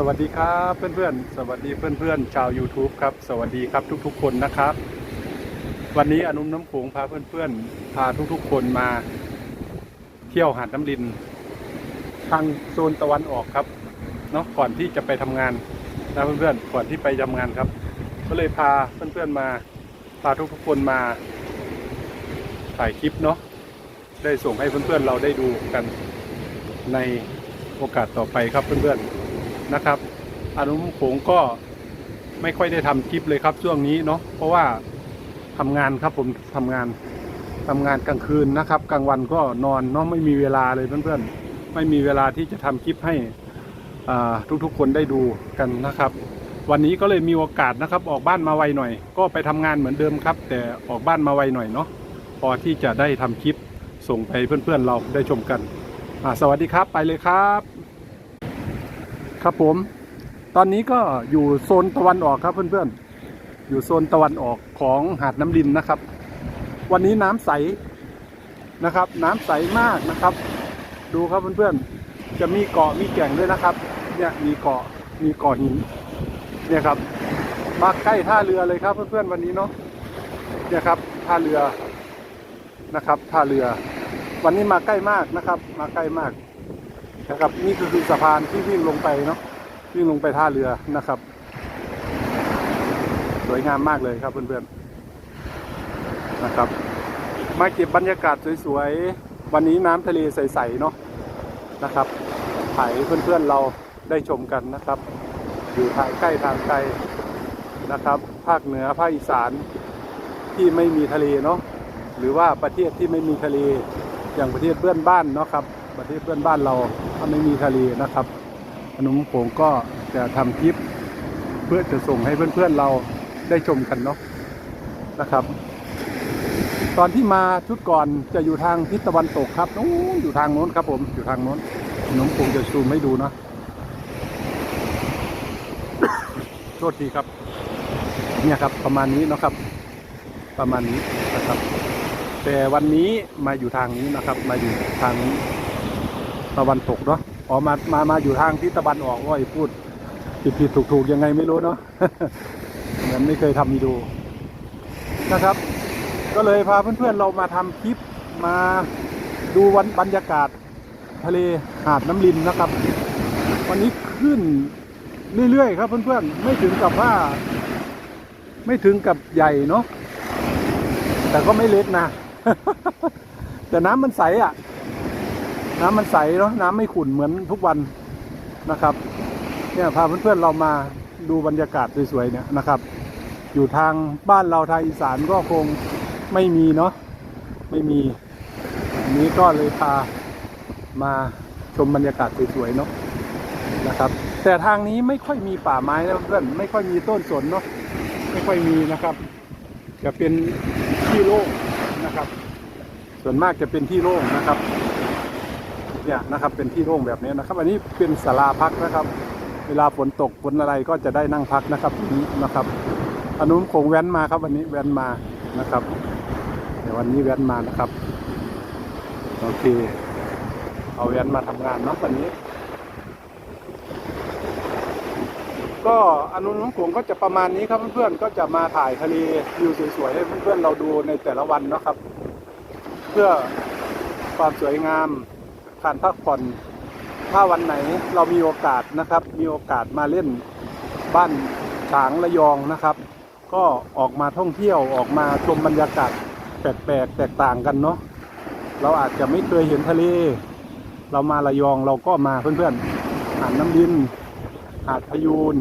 สวัสดีครับเพื่อนๆ สวัสดีเพื่อนๆ ชาว YouTube ครับ สวัสดีครับทุกๆ คนนะครับ วันนี้อนุน้ำโขงพาเพื่อนๆ พาทุกๆ คนมา เที่ยวหาดน้ำลิน ทางโซนตะวันออกครับเนาะก่อนที่จะไปทำงานนะเพื่อนๆ ก่อนที่ไปทำงานครับ ก็เลยพาเพื่อนๆ มา พาทุกๆ คนมา ถ่ายคลิปเนาะได้ส่งให้เพื่อนๆ เราได้ดูกันในโอกาสต่อไปครับเพื่อนๆ นะครับอนุมโขงก็ไม่ค่อยได้ทำคลิปเลยครับช่วงนี้เนาะเพราะว่าทำงานครับผมทำงานทำงานกลางคืนนะครับ กลางวันก็นอนเนาะไม่มีเวลาเลยเพื่อนๆ ไม่มีเวลาที่จะทำคลิปให้ทุกๆคนได้ดูกันนะครับ วันนี้ก็เลยมีโอกาสนะครับ ออกบ้านมาไวหน่อย ก็ไปทำงานเหมือนเดิมครับ แต่ออกบ้านมาไวหน่อยเนาะพอที่จะได้ทำคลิปส่งไปเพื่อนๆ เราได้ชมกันสวัสดีครับไปเลยครับ ครับผม ตอนนี้ก็อยู่โซนตะวันออกครับเพื่อนๆ อยู่โซนตะวันออกของหาดน้ำลินนะครับ วันนี้น้ำใสนะครับ น้ำใสมากนะครับ ดูครับเพื่อนๆ จะมีเกาะมีแก่งด้วยนะครับ เนี่ยมีเกาะมีเกาะหิน เนี่ยครับ มาใกล้ท่าเรือเลยครับเพื่อนๆวันนี้เนาะ เนี่ยครับท่าเรือนะครับท่าเรือ วันนี้มาใกล้มากนะครับ มาใกล้มาก นะครับ นี่ก็คือสะพานที่วิ่งลงไปเนาะวิ่งลงไปท่าเรือนะครับ สวยงามมากเลยครับเพื่อนๆนะครับ มาเก็บบรรยากาศสวยๆวันนี้น้ำทะเลใสๆเนาะนะครับถ่ายเพื่อนๆเราได้ชมกันนะครับ อยู่ทางใกล้ทางไกลนะครับ ภาคเหนือภาคอีสานที่ไม่มีทะเลเนาะหรือว่าประเทศที่ไม่มีทะเลอย่างประเทศเพื่อนบ้านเนาะครับ ประเทศเพื่อนบ้านเราถ้าไม่มีทะเลนะครับอนุมโขงก็จะทำคลิป เพื่อจะส่งให้เพื่อนๆเราได้ชมกันเนาะนะครับ ตอนที่มาชุดก่อนจะอยู่ทางทิศตะวันตกครับนู้นอยู่ทางโน้นครับ ผมอยู่ทางโน้นอนุมโขงจะซูมให้ดูเนาะโทษทีครับ เนี่ยครับประมาณนี้นะครับ ประมาณนี้นะครับ แต่วันนี้มาอยู่ทางนี้นะครับ มาอยู่ทางนี้ ตะวันตกเนาะอ๋อมามามาอยู่ทางทิศตะวันออกว่าพูดผิดผิดถูกถูกยังไงไม่รู้เนาะเหมือนไม่เคยทำวีดีโอนะครับ ก็เลยพาเพื่อนๆเรามาทำคลิปมาดูวันบรรยากาศทะเลหาดน้ำลินนะครับ วันนี้ขึ้นเรื่อยๆครับเพื่อนๆไม่ถึงกับว่า ไม่ถึงกับใหญ่เนาะแต่ก็ไม่เล็กนะ แต่น้ำมันใสอะ น้ำมันใสเนาะน้ำไม่ขุ่นเหมือนทุกวันนะครับ เนี่ยพาเพื่อนๆเรามาดูบรรยากาศสวยๆเนี่ยนะครับ อยู่ทางบ้านเราทางอีสานก็คงไม่มีเนาะไม่มีอันนี้ก็เลยพามาชมบรรยากาศสวยๆเนาะนะครับ แต่ทางนี้ไม่ค่อยมีป่าไม้นะเพื่อนไม่ค่อยมีต้นสนเนาะไม่ค่อยมีนะครับ จะเป็นที่โล่งนะครับ ส่วนมากจะเป็นที่โล่งนะครับ เนี่ยนะครับเป็นที่โล่งแบบนี้นะครับ อันนี้เป็นศาลาพักนะครับ เวลาฝนตกฝนอะไรก็จะได้นั่งพักนะครับนี้นะครับอันนู้นคงแว้นมาครับวันนี้แว้นมานะครับเดี๋ยววันนี้แว้นมานะครับโอเคเอาแว้นมาทำงานเนาะวันนี้ ก็อนุน้องขวงก็จะประมาณนี้ครับเพื่อนๆก็จะมาถ่ายทะเลวิวสวยๆให้เพื่อนๆเราดูในแต่ละวันนะครับ เพื่อความสวยงาม การพักผ่อนถ้าวันไหนเรามีโอกาสนะครับ มีโอกาสมาเล่นบ้านฉางระยองนะครับ ก็ออกมาท่องเที่ยวออกมาชมบรรยากาศแปลกๆแตกต่างกันเนาะเราอาจจะไม่เคยเห็นทะเล เรามาระยองเราก็มาเพื่อนๆหาดน้ำดิน หาดพยูน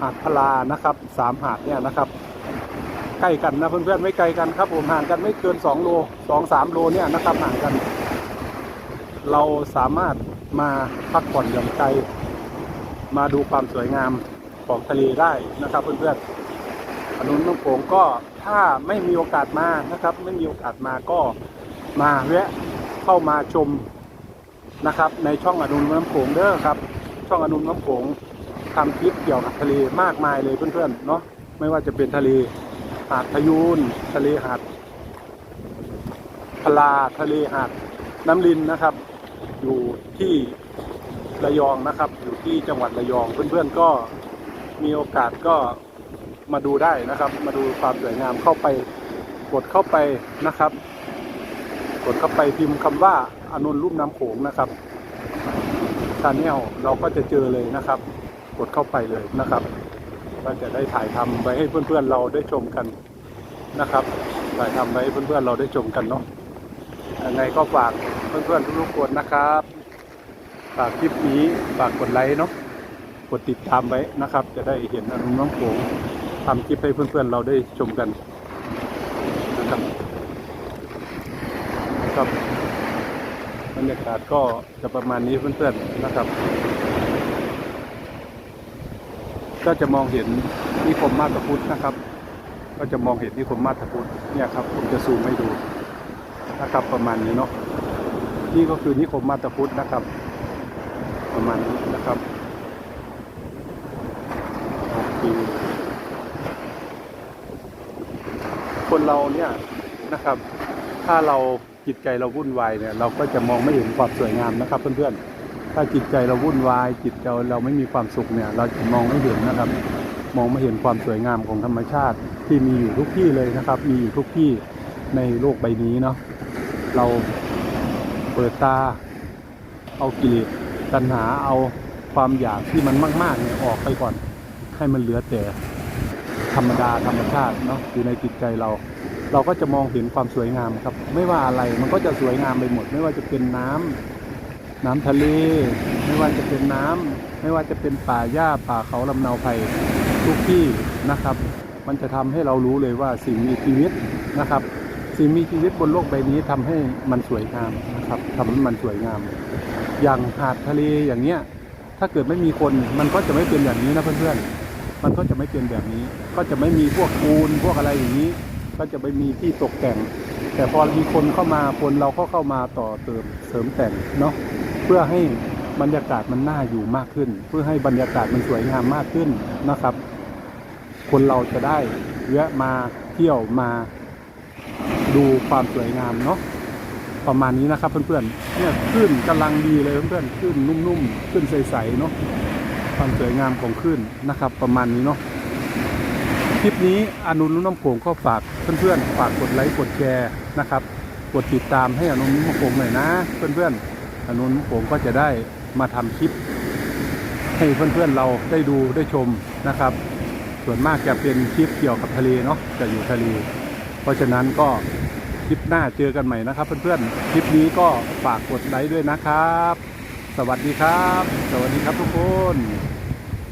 หาดพลานะครับสามหาดเนี่ยนะครับใกล้กันนะเพื่อนๆไม่ไกลกันครับผมห่างกันไม่เกิน2โล2 3โลเนี่ยนะครับห่างกัน เราสามารถมาพักผ่อนหย่อนใจ มาดูความสวยงามของทะเลได้นะครับ เพื่อนๆอนุนน้ำโขงก็ถ้าไม่มีโอกาสมานะครับ ไม่มีโอกาสมาก็มาแวะเข้ามาชมนะครับ ในช่องอนุนน้ำโขงเด้อครับ ช่องอนุนน้ำโขงทำคลิปเกี่ยวกับทะเลมากมายเลยเพื่อนๆเนาะไม่ว่าจะเป็นทะเลหาดพะยูนทะเลหาดพลาทะเลหาดน้ำลินนะครับ อยู่ที่ระยองนะครับ อยู่ที่จังหวัดระยองเพื่อนๆก็มีโอกาสก็มาดูได้นะครับ มาดูความสวยงามเข้าไปกดเข้าไปนะครับ กดเข้าไปพิมพ์คำว่าอานนท์ลุ่มน้ำโขงนะครับชาแนลเราก็จะเจอเลยนะครับ กดเข้าไปเลยนะครับก็จะได้ถ่ายทำไว้ให้เพื่อนๆเราได้ชมกันนะครับถ่ายทำไว้ให้เพื่อนๆเราได้ชมกันเนาะ ยังไงก็ฝากเพื่อนๆทุกๆคนนะครับ ฝากคลิปนี้ฝากกดไลค์เนาะกดติดตามไว้นะครับ จะได้เห็นอนุน้องโขงทำคลิปให้เพื่อนๆเราได้ชมกันนะครับนะครับบรรยากาศก็จะประมาณนี้เพื่อนๆนะครับ ก็จะมองเห็นนิคมมาตรพุทธนะครับ ก็จะมองเห็นนิคมมาตรพุทธเนี่ยครับผมจะซูมให้ดู นะครับ ประมาณนี้เนาะนี่ก็คือนิคมมาตรพุทธนะครับ ประมาณนี้นะครับโอเคคนเราเนี่ยนะครับ ถ้าเราจิตใจเราวุ่นวายเนี่ย เราก็จะมองไม่เห็นความสวยงามนะครับ เพื่อนๆ ถ้าจิตใจเราวุ่นวาย จิตใจเราไม่มีความสุขเนี่ย เราจะมองไม่เห็นนะครับ มองไม่เห็นความสวยงามของธรรมชาติที่มีอยู่ทุกที่เลยนะครับ มีอยู่ทุกที่ในโลกใบนี้เนาะ เราเปิดตา เอากิเลสตัณหาเอาความอยากที่มันมากๆเนี่ยออกไปก่อน ให้มันเหลือแต่ธรรมดาธรรมชาติเนาะอยู่ในจิตใจเรา เราก็จะมองเห็นความสวยงามครับ ไม่ว่าอะไรมันก็จะสวยงามไปหมด ไม่ว่าจะเป็นน้ำน้ำทะเล ไม่ว่าจะเป็นน้ำไม่ว่าจะเป็นป่าหญ้าป่าเขาลำเนาไผ่ทุกที่นะครับ มันจะทำให้เรารู้เลยว่าสิ่งมีชีวิตนะครับ สิ่งมีชีวิตบนโลกใบนี้ทำให้มันสวยงามนะครับทำให้มันสวยงาม อย่างหาดทะเลอย่างเนี้ย ถ้าเกิดไม่มีคนมันก็จะไม่เป็นอย่างนี้นะเพื่อนๆ มันก็จะไม่เป็นแบบนี้ ก็จะไม่มีพวกปูนพวกอะไรอย่างนี้ ก็จะไม่มีที่ตกแต่ง แต่พอมีคนเข้ามาคนเราก็เข้ามาต่อเติมเสริมแต่งเนาะเพื่อให้บรรยากาศมันน่าอยู่มากขึ้น เพื่อให้บรรยากาศมันสวยงามมากขึ้นนะครับ คนเราจะได้แวะมาเที่ยวมา ดูความสวยงามเนาะประมาณนี้นะครับ เพื่อนๆ เนี่ยคลื่นกำลังดีเลยเพื่อนๆคลื่นนุ่มๆคลื่นใสๆเนาะความสวยงามของคลื่นนะครับ ประมาณนี้เนาะคลิปนี้อนุนุ่มน้ำโขงก็ฝากเพื่อนๆ ฝากกดไลค์กดแชร์นะครับ กดติดตามให้อนุนุ่มน้ำโขงหน่อยนะ เพื่อนๆอนุนุ่มน้ำโขงก็จะได้มาทำคลิป ให้เพื่อนๆเราได้ดูได้ชมนะครับ ส่วนมากจะเป็นคลิปเกี่ยวกับทะเลเนาะจะอยู่ทะเล เพราะฉะนั้นก็ คลิปหน้าเจอกันใหม่นะครับ เพื่อนๆ คลิปนี้ก็ฝากกดไลค์ด้วยนะครับ สวัสดีครับ สวัสดีครับทุกคน